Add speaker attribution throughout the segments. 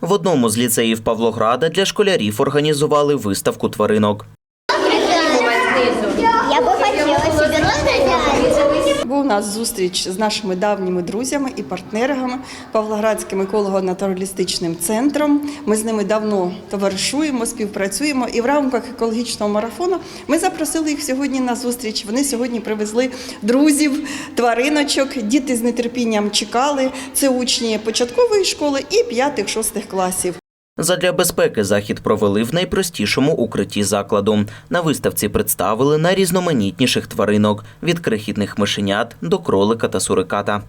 Speaker 1: В одному з ліцеїв Павлограда для школярів організували виставку тваринок.
Speaker 2: Я би хотіла собі взять.
Speaker 3: Був у нас зустріч з нашими давніми друзями і партнерами Павлоградським еколого-натуралістичним центром. Ми з ними давно товаришуємо, співпрацюємо. І в рамках екологічного марафону ми запросили їх сьогодні на зустріч. Вони сьогодні привезли друзів, твариночок. Діти з нетерпінням чекали. Це учні початкової школи і п'ятих-шостих класів.
Speaker 1: Задля безпеки захід провели в найпростішому укритті закладу. На виставці представили найрізноманітніших тваринок від крихітних мишенят до кролика та суриката.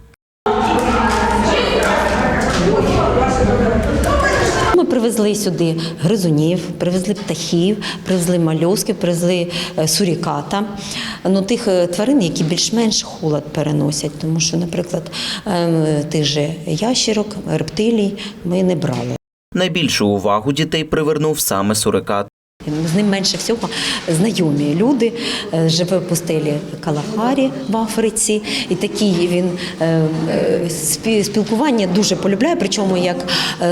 Speaker 4: Ми привезли сюди гризунів, привезли птахів, привезли мальосків, привезли е, суріката. Ну, тих е, тварин, які більш-менш холод переносять, тому що, наприклад, ем, тих же ящерок, рептилій ми не брали.
Speaker 1: Найбільшу увагу дітей привернув саме сурикат.
Speaker 4: З ним менше всього знайомі люди. Е, Живе в пустелі Калахарі в Африці, і такий він е, е, спілкування дуже полюбляє, причому як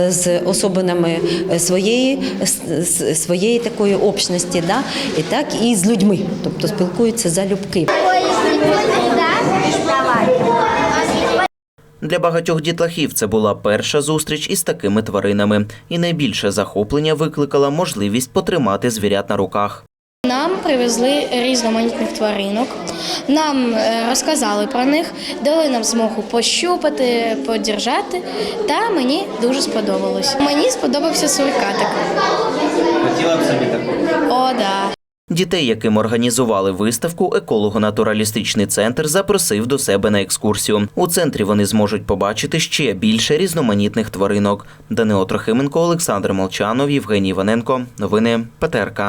Speaker 4: з особинами своєї, своєї такої общності, да? і так і з людьми, тобто спілкуються залюбки.
Speaker 1: Для багатьох дітлахів це була перша зустріч із такими тваринами, і найбільше захоплення викликала можливість потримати звірят на руках.
Speaker 5: Нам привезли різноманітних тваринок, нам е, розказали про них, дали нам змогу пощупати, подержати, та мені дуже сподобалось. Мені сподобався сурикатик.
Speaker 1: Хотіла б собі такого. Дітей, яким організували виставку, еколого-натуралістичний центр запросив до себе на екскурсію. У центрі вони зможуть побачити ще більше різноманітних тваринок. Данило Трохименко, Олександр Молчанов, Євгеній Іваненко. Новини ПТРК.